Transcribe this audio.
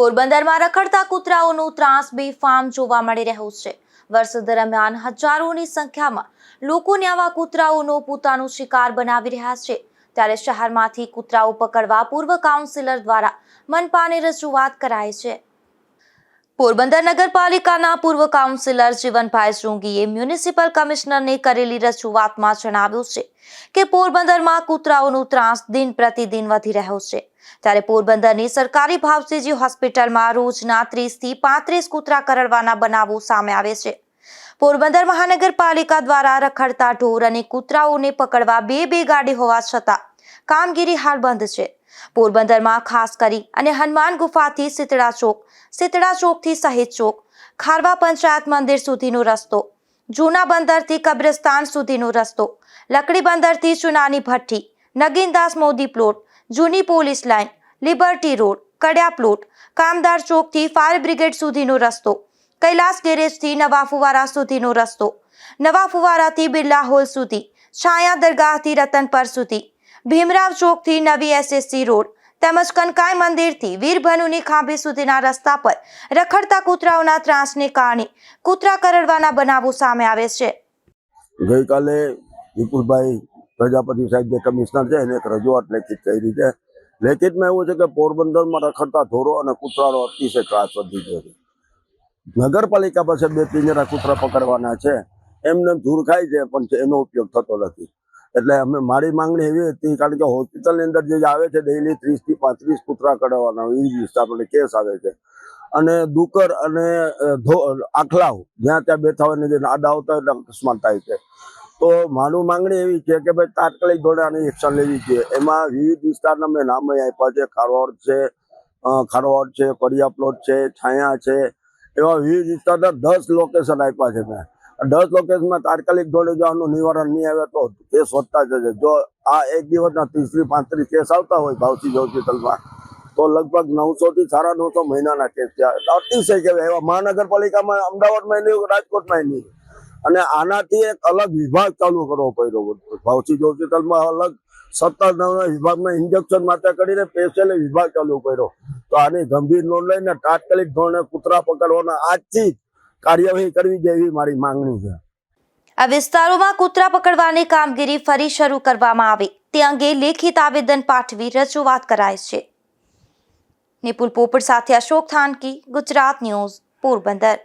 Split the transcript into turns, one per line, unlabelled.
પોરબંદરમાં રખડતા કૂતરાઓનું ત્રાસ બેફામ જોવા મળી રહ્યું છે. વર્ષ દરમિયાન હજારોની સંખ્યામાં લોકોને આવા કૂતરાઓનો પોતાનો શિકાર બનાવી રહ્યા છે. ત્યારે શહેરમાંથી કૂતરાઓ પકડવા પૂર્વ કાઉન્સિલર દ્વારા મનપાને રજૂઆત કરાઈ છે. પોરબંદર નગરપાલિકાના પૂર્વ કાઉન્સિલર જીવનભાઈ શૃંગીએ મ્યુનિસિપલ કમિશનરને કરેલી રજૂઆતમાં જણાવ્યું છે કે પોરબંદરમાં કૂતરાઓનો ત્રાસ દિન પ્રતિદિન વધી રહ્યો છે. ત્યારે પોરબંદરની સરકારી ભાવસીજી હોસ્પિટલમાં રોજના ત્રીસથી પાંત્રીસ કૂતરા કરડવાના બનાવો સામે આવે છે. પોરબંદર મહાનગરપાલિકા દ્વારા રખડતા ઢોર અને કૂતરાઓને પકડવા બે બે ગાડી હોવા છતાં કામગીરી હાલ બંધ છે. પોરબંદરમાં ખાસ કરી અને હનુમાન ગુફાથી સીતળા ચોક, સીતળા ચોકથી શહીદ ચોક, ખારવા પંચાયત મંદિર સુધીનો રસ્તો, જૂના બંદરથી કબ્રસ્તાન સુધીનો રસ્તો, લકડી બંદરથી ચુનાની ભઠ્ઠી, નગીનદાસ મોદી પ્લોટ, જૂની police line, liberty road, Kadiya plot, કામદાર ચોકથી ફાયર બ્રિગેડ સુધીનો રસ્તો, કૈલાસ ગેરેજથી નવા ફુવારા સુધીનો રસ્તો, નવા ફુવારાથી બિરલા હોલ સુધી, છાયા દરગાહથી રતનપર સુધી ભીમરાવ ચોકથી નવી એસએસસી રોડ તેમજ કનકાઈ મંદિરથી વીરભનુની ખાંભી સુધીના રસ્તા પર રખડતા કૂતરાઓના ત્રાસને કારણે કૂતરા કરડવાના બનાવો સામે આવે છે.
ગઈકાલે વિપુલભાઈ પ્રજાપતિ સાહેબ જે કમિશનર છે, એને એક રજૂઆત લેખિત કરી છે. લેખિતમાં એવું છે કે પોરબંદરમાં રખડતા ઢોરો અને કૂતરાનો અતિશય ત્રાસ વધી ગયો છે. નગરપાલિકા પાસે બે પિંજરા કૂતરા પકડવાના છે. એમને ધૂર ખાય છે, પણ એનો ઉપયોગ થતો નથી. એટલે અમે મારી માંગણી એવી હતી કારણ કે હોસ્પિટલની અંદર જે આવે છે ડેઇલી ત્રીસથી પાંત્રીસ કૂતરા કઢાવવાના એ વિસ્તારમાં કેસ આવે છે. અને દુકર અને અ, આખલાવ જ્યાં ત્યાં બેઠા હોય જે આડા આવતા હોય અકસ્માત થાય છે. તો મારું માંગણી એવી છે કે ભાઈ તાત્કાલિક ધોરણે આની એક્શન લેવી જોઈએ. એમાં વિવિધ વિસ્તારના મેં નામે આપ્યા છે ખારવાડ છે અ, ખારવાડ છે કડિયા પ્લોટ છે છાયા છે એવા વિવિધ વિસ્તારના દસ લોકેશન આપ્યા છે મેં. દસ લોકેશનમાં તાત્કાલિક દોડી જવાનું નિવારણ નહીં આવે તો કેસ વધતા જશે. જો આ એક દિવસના ત્રીસથી પાંત્રીસ કેસ આવતા હોય ભાવથી હોસ્પિટલમાં, તો લગભગ નવસો થી સાડા નવસો મહિનાના કેસ થયા. અતિશય કહેવાય એવા મહાનગરપાલિકામાં, અમદાવાદમાં નહીં, રાજકોટમાં નહીં. અને આનાથી એક અલગ વિભાગ ચાલુ કરવો પડ્યો. ભાવથી હોસ્પિટલમાં અલગ સત્તર નવના વિભાગમાં ઇન્જેક્શન માટે કરીને સ્પેશિયલ વિભાગ ચાલુ કર્યો. તો આની ગંભીર નોંધ લઈને તાત્કાલિક ધોરણે કૂતરા પકડવાના આજથી કાર્યવાહી કરવી જેવી મારી માંગણી છે.
આ વિસ્તારોમાં કૂતરા પકડવાની કામગીરી ફરી શરૂ કરવામાં આવે. તે અંગે લેખિત આવેદન પાઠવી રજૂઆત કરાય છે. નિપુલ પોપટ સાથે અશોક થાનકી, ગુજરાત ન્યૂઝ, પોરબંદર.